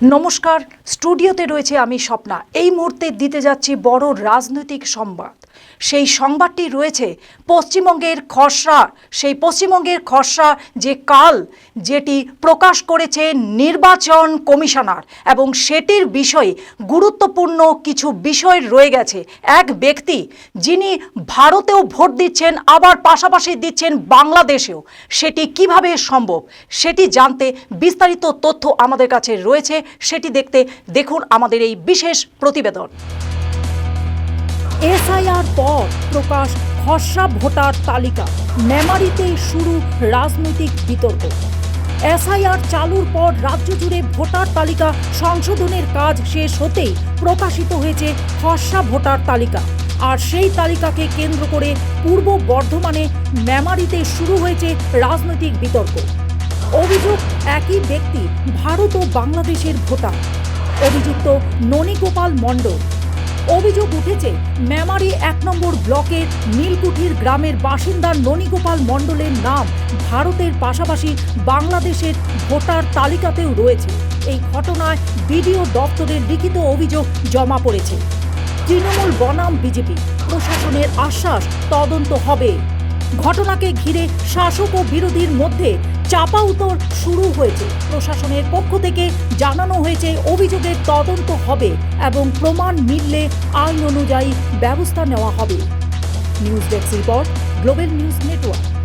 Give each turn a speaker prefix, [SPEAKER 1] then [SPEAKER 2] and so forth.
[SPEAKER 1] নমস্কার, স্টুডিওতে রয়েছে আমি স্বপ্না। এই মুহূর্তে দিতে যাচ্ছি বড় রাজনৈতিক সংবাদ। সেই সংবাদটি রয়েছে পশ্চিমবঙ্গের খসড়া। সেই পশ্চিমবঙ্গের খসড়া যে কাল, যেটি প্রকাশ করেছে নির্বাচন কমিশনার এবং সেটির বিষয়ে গুরুত্বপূর্ণ কিছু বিষয় রয়ে গেছে। এক ব্যক্তি যিনি ভারতেও ভোট দিচ্ছেন, আবার পাশাপাশি দিচ্ছেন বাংলাদেশেও। সেটি কীভাবে সম্ভব, সেটি জানতে বিস্তারিত তথ্য আমাদের কাছে রয়েছে সেটি দেখতে দেখুন আমাদের এই বিশেষ প্রতিবেদন। এসআইআর পর প্রকাশ খসড়া ভোটার তালিকা। মেমারিতেই শুরু রাজনৈতিক বিতর্ক। এসআইআর চালুর পর রাজ্য জুড়ে ভোটার তালিকা সংশোধনের কাজ শেষ হতেই প্রকাশিত হয়েছে খসড়া ভোটার তালিকা। আর সেই তালিকাকে কেন্দ্র করে পূর্ব বর্ধমানে মেমারিতে শুরু হয়েছে রাজনৈতিক বিতর্ক। অভিযোগ একই ব্যক্তি, ভারত ও বাংলাদেশের ভোটার। অভিযুক্ত ননীগোপাল মণ্ডল। অভিযোগ উঠেছে, মেমারি এক নম্বর ব্লকের নীলকুঠির গ্রামের বাসিন্দা ননীগোপাল মণ্ডলের নাম ভারতের পাশাপাশি বাংলাদেশের ভোটার তালিকাতেও রয়েছে। এই ঘটনায় বিডিও দপ্তরের লিখিত অভিযোগ জমা পড়েছে। তৃণমূল বনাম বিজেপি, প্রশাসনের আশ্বাস তদন্ত হবে। ঘটনাকে ঘিরে শাসক ও বিরোধীর মধ্যে চাপা উত্তর শুরু হয়েছে। প্রশাসনের পক্ষ থেকে জানানো হয়েছে, অভিযোগের তদন্ত হবে এবং প্রমাণ মিললে আইন অনুযায়ী ব্যবস্থা নেওয়া হবে। News desk report, global news network.